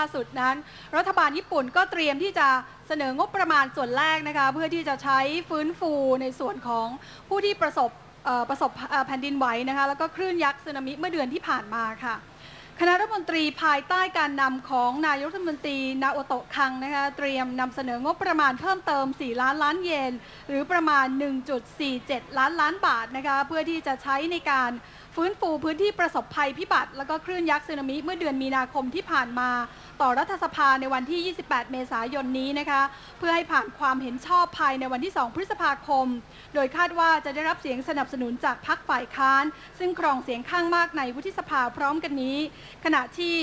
ล่าสุดนั้น รัฐบาลญี่ปุ่นก็เตรียมที่จะเสนองบประมาณส่วนแรกนะคะเพื่อที่จะใช้ฟื้นฟูในส่วนของผู้ที่ประสบประสบแผ่นดินไหวนะคะแล้วก็คลื่นยักษ์สึนามิเมื่อเดือนที่ผ่านมาค่ะคณะรัฐมนตรีภายใต้การนำของนายกรัฐมนตรีนาโอโตะคังนะคะเตรียมนำเสนองบประมาณเพิ่มเติม 4 ล้านล้านเยน หรือประมาณ 1.47 ล้านล้านบาทนะคะเพื่อที่จะใช้ในการฟื้นฟูพื้นที่ประสบภัยพิบัติ แล้วก็คลื่นยักษ์สึนามิเมื่อเดือนมีนาคมที่ผ่านมา ต่อรัฐสภาในวันที่ 28 เมษายนนี้นะคะ เพื่อให้ผ่านความเห็นชอบภายในวันที่ 2 พฤษภาคม โดยคาดว่าจะได้รับเสียงสนับสนุนจากพรรคฝ่ายค้าน ซึ่งครองเสียงข้างมากในวุฒิสภาพร้อมกันนี้ ขณะที่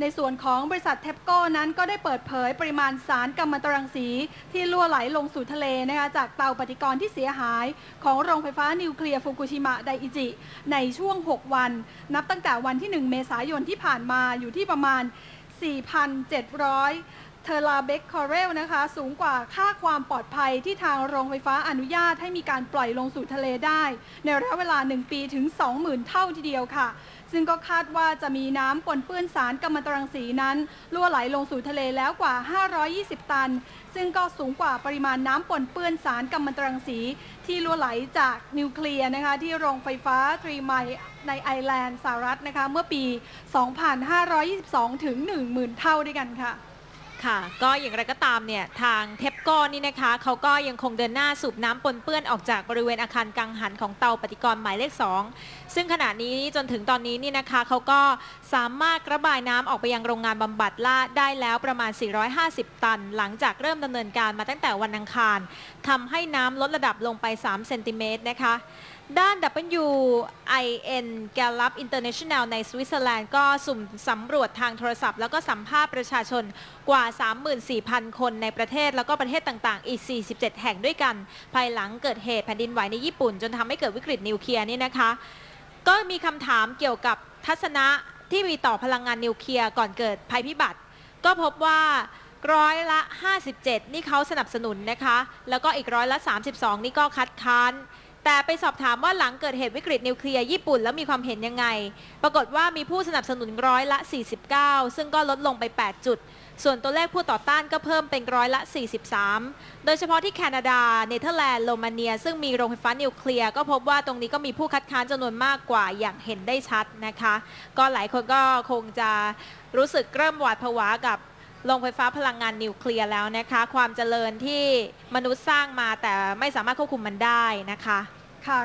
ในส่วนของบริษัทเทปโก้นั้นก็ได้เปิดเผยปริมาณสารกัมมันตรังสี ที่รั่วไหลลงสู่ทะเลนะคะจากเตาปฏิกรณ์ที่เสียหาย ของโรงไฟฟ้านิวเคลียร์ฟุกุชิมะไดอิจิ ในช่วง6 วัน นับตั้งแต่วันที่ 1 เมษายนที่ผ่านมาอยู่ที่ประมาณ 4,700 เทอราเบคคอเรลนะคะ สูงกว่าค่าความปลอดภัยที่ทางโรงไฟฟ้าอนุญาตให้มีการปล่อยลงสู่ทะเลได้ ในระยะเวลา 1 ปีถึง 20,000 เท่าทีเดียวค่ะ ซึ่งก็คาดว่าจะมีน้ำปนเปื้อนสารกัมมันตรังสีนั้นรั่วไหลลงสู่ทะเลแล้วกว่า 520 ตัน ซึ่งก็สูงกว่าปริมาณน้ำปนเปื้อนสารกัมมันตรังสี ที่รั่วไหลจากนิวเคลียร์นะคะที่โรงไฟฟ้าทรีไมล์ในไอร์แลนด์สหรัฐนะคะเมื่อปี 2522 ถึง 10,000 เท่าด้วยกันค่ะ ค่ะ ก็อย่างไรก็ตามเนี่ยทางเทปโก้นี่นะคะเขาก็ยังคงเดินหน้าสูบน้ำปนเปื้อนออกจากบริเวณอาคารกังหันของเตาปฏิกรณ์หมายเลข 2 ซึ่งขณะนี้จนถึงตอนนี้นี่นะคะเขาก็สามารถระบายน้ำออกไปยังโรงงานบำบัดละได้แล้วประมาณ 450 ตัน หลังจากเริ่มดำเนินการมาตั้งแต่วันอังคารทำให้น้ำลดระดับลงไป 3 เซนติเมตรนะคะ ด้าน WIN Gallup International ในสวิตเซอร์แลนด์ก็สุ่มสำรวจทางโทรศัพท์ แล้วก็สัมภาษณ์ประชาชนกว่า 34,000 คนในประเทศ แล้วก็ประเทศต่างๆ อีก 47 แห่งด้วยกัน ภายหลังเกิดเหตุแผ่นดินไหวในญี่ปุ่น จนทำให้เกิดวิกฤตนิวเคลียร์นี่นะคะ ก็มีคำถามเกี่ยวกับทัศนะที่มีต่อพลังงานนิวเคลียร์ก่อนเกิดภัยพิบัติ ก็พบว่าร้อยละ 57 นี่เขาสนับสนุนนะคะ แล้วก็อีกร้อยละ 32 นี่ก็คัดค้าน แต่ไปสอบถามว่าหลังเกิดเหตุวิกฤตนิวเคลียร์ญี่ปุ่นแล้วมีความเห็นยังไง ปรากฏว่ามีผู้สนับสนุนร้อยละ 49 ซึ่งก็ลดลงไป 8 จุด ส่วนตัวเลขผู้ต่อต้านก็เพิ่มเป็นร้อยละ 43 โดยเฉพาะที่แคนาดา เนเธอร์แลนด์ โรมาเนีย ซึ่งมีโรงไฟฟ้านิวเคลียร์ก็พบว่าตรงนี้ก็มีผู้คัดค้านจำนวนมากกว่าอย่างเห็นได้ชัดนะคะ ก็หลายคนก็คงจะรู้สึกเริ่มหวาดผวากับ โรงไฟฟ้าพลังงานนิวเคลียร์แล้วนะคะ ความเจริญที่มนุษย์สร้างมาแต่ไม่สามารถควบคุมมันได้นะคะ ค่ะ